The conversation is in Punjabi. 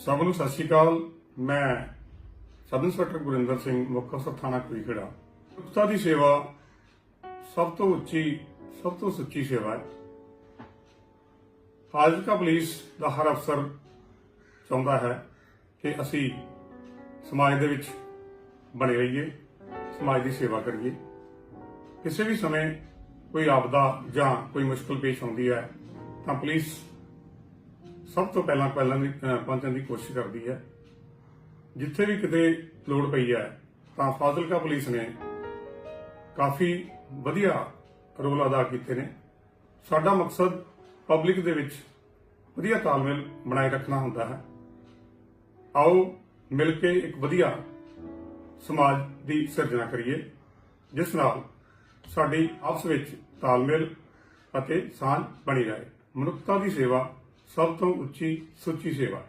ਸਭ ਨੂੰ ਸਤਿ ਸ਼੍ਰੀ ਅਕਾਲ। ਮੈਂ ਸਬ ਇੰਸਪੈਕਟਰ ਗੁਰਿੰਦਰ ਸਿੰਘ, ਮੁੱਖ ਅਫਸਰ ਥਾਣਾ ਕੁਈਖੜਾ ਮਨੁੱਖਤਾ ਦੀ ਸੇਵਾ ਸਭ ਤੋਂ ਉੱਚੀ, ਸਭ ਤੋਂ ਸੱਚੀ ਸੇਵਾ ਹੈ। ਫਾਜ਼ਿਲਕਾ ਪੁਲਿਸ ਦਾ ਹਰ ਅਫਸਰ ਚਾਹੁੰਦਾ ਹੈ ਕਿ ਅਸੀਂ ਸਮਾਜ ਦੇ ਵਿੱਚ ਬਣੇ ਰਹੀਏ, ਸਮਾਜ ਦੀ ਸੇਵਾ ਕਰੀਏ। ਕਿਸੇ ਵੀ ਸਮੇਂ ਕੋਈ ਆਪਦਾ ਜਾਂ ਕੋਈ ਮੁਸ਼ਕਲ ਪੇਸ਼ ਆਉਂਦੀ ਹੈ ਤਾਂ ਪੁਲਿਸ ਸਭ ਤੋਂ ਪਹਿਲਾਂ ਪਹਿਲਾਂ ਦੀ ਪਹੁੰਚਣ ਦੀ ਕੋਸ਼ਿਸ਼ ਕਰਦੀ ਹੈ। ਜਿੱਥੇ ਵੀ ਕਿਤੇ ਲੋੜ ਪਈ ਹੈ, ਤਾਂ ਫਾਜ਼ਿਲਕਾ ਪੁਲਿਸ ਨੇ ਕਾਫੀ ਵਧੀਆ ਰੋਲ ਅਦਾ ਕੀਤੇ ਨੇ। ਸਾਡਾ ਮਕਸਦ ਪਬਲਿਕ ਦੇ ਵਿੱਚ ਵਧੀਆ ਤਾਲਮੇਲ ਬਣਾਏ ਰੱਖਣਾ ਹੁੰਦਾ ਹੈ। ਆਓ ਮਿਲ ਕੇ ਇੱਕ ਵਧੀਆ ਸਮਾਜ ਦੀ ਸਿਰਜਣਾ ਕਰੀਏ, ਜਿਸ ਨਾਲ ਸਾਡੀ ਆਪਸ ਵਿੱਚ ਤਾਲਮੇਲ ਅਤੇ ਸਾਂਝ ਬਣੀ ਰਹੇ। ਮਨੁੱਖਤਾ ਦੀ ਸੇਵਾ ਸਭ ਤੋਂ ਉੱਚੀ ਸੁੱਚੀ ਸੇਵਾ।